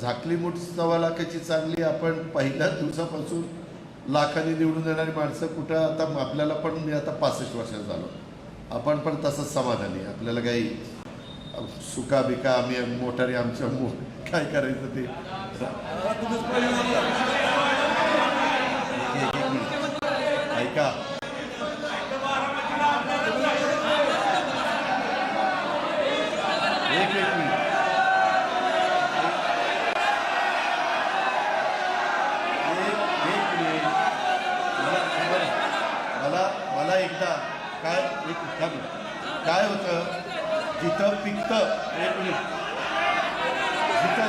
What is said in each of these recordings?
झाकली मूठ सव्वा लाखाची चांगली आपण पहिल्याच दिवसापासून लाखांनी निवडून येणारी माणसं कुठं आता आपल्याला पण मी आता पासष्ट वर्षात झालो. आपण पण तसंच समाधानी. आपल्याला काही सुका बिका आम्ही मोटारी आमच्या मो काय करायचं ते? ऐका एक एक मिनिट एक एक मिनिट मला बरं. मला मला एकदा काय एक विचारलं काय होतं? जिथं पिकतं एक मिनिट. जिथं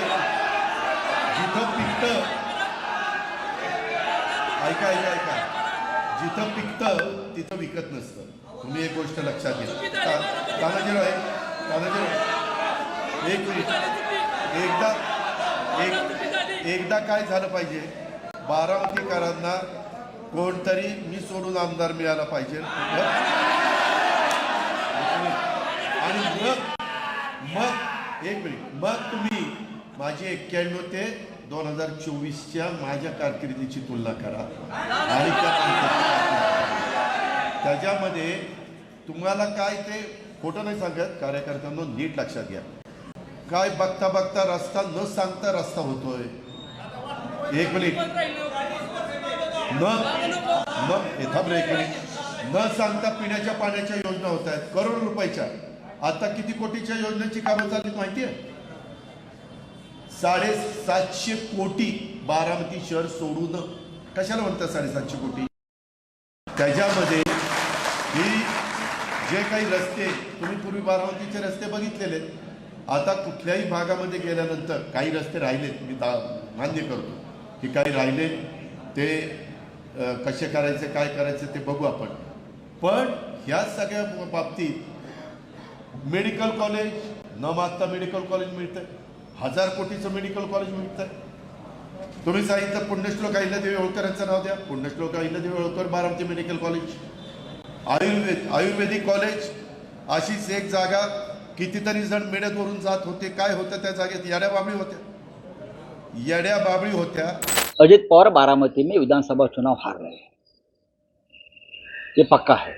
जिथं पिकतं ऐका ऐका ऐका. जिथं पिकतं तिथं विकत नसतं. तुम्ही एक गोष्ट लक्षात घ्या. ता- तानाजीराव आहे. तानाजीराव एक मिनिट. एकदा एक एकदा काय झालं पाहिजे? बारामतीकरांना कोणतरी मी सोडून आमदार मिळाला पाहिजे. आणि मग मग एक मिनिट. मग तुम्ही माझी एक्क्याण्णव ते दोन हजार चोवीसच्या माझ्या कारकिर्दीची तुलना करा. आणि त्याच्यामध्ये तुम्हाला काय ते खोटं नाही सांगत. कार्यकर्त्यांना नीट लक्षात घ्या. काय बघता बघता रस्ता न सांगता रस्ता होतोय. एक मिनिट. न न हे ब्रेक न सांगता पिण्याच्या पाण्याच्या योजना होत आहेत. करोड रुपयाच्या. आता किती कोटीच्या योजनेची कामं चालली माहिती आहे? साडेसातशे कोटी बारामती शहर सोडून. कशाला म्हणतात साडेसातशे कोटी? त्याच्यामध्ये ही जे काही रस्ते तुम्ही पूर्वी बारामतीचे रस्ते बघितलेले. आता कुठल्याही भागामध्ये गेल्यानंतर काही रस्ते राहिलेत. मी दा मान्य करतो. की काही राहिले ते कसे करायचे काय करायचे ते बघू आपण. पण ह्या सगळ्या बाबतीत मेडिकल कॉलेज न मागता मेडिकल कॉलेज मिळतं हजार कोटीचं मेडिकल कॉलेज मिळतं तुम्ही सांगितलं पुण्यश्लोक अहिल्यादेवी होळकरांचं नाव द्या. पुण्यश्लोक Ahilyadevi Holkar Baramati medical college. Ayurveda Ayurvedic college. अशीच एक जागा कितीतरी जण मेळ्यावरून जात होते. काय होतं त्या जागेत? येड्या बाबळी होत्या. येड्या बाबळी होत्या. अजित पवार बारामती में विधानसभा चुनाव हार रहे हैं। ये पक्का है।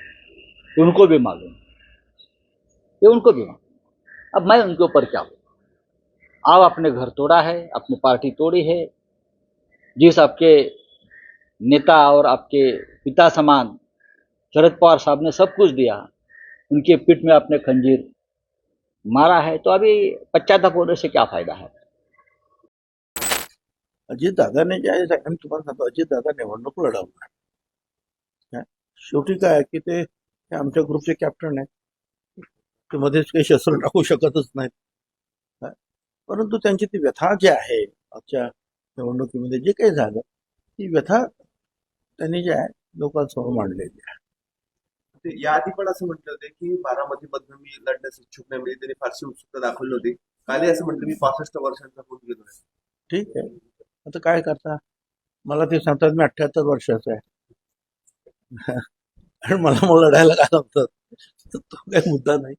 उनको भी मालूम। ये उनको भी मालूम। अब मैं उनके ऊपर क्या बोलूँ? आप अपने घर तोड़ा है, अपनी पार्टी तोड़ी है। जिस आपके नेता और आपके पिता समान शरद पवार साहब ने सब कुछ दिया, उनके पीठ में आपने खंजीर मारा है तो अभी पश्चाताप होने से क्या फ़ायदा है? अजित दादाने जे आहे मी तुम्हाला सांगतो अजित दादा निवडणूक लढवणार? शेवटी काय की ते आमच्या ग्रुपचे कॅप्टन आहेत. ते मध्येच काही शस्त्र टाकू शकतच नाहीत? परंतु त्यांची ती व्यथा जी आहे आजच्या निवडणुकीमध्ये जे काही झालं ती व्यथा त्यांनी जे आहे लोकांसमोर मांडलेली आहे. ते याआधी पण असं म्हटलं होते की बारामतीमधनं मी लढण्यास इच्छुक नाही म्हणजे त्यांनी फारशी उत्सुकता दाखवली होती. कालही असं म्हटलं मी पासष्ट वर्षांचा होऊन गेलोय ठीक आहे. आता काय करता? मला ते सांगतात मी अठ्ठ्याहत्तर वर्षाचा आहे. आणि मला मग लढायला काय लागतात तो काही मुद्दा नाही.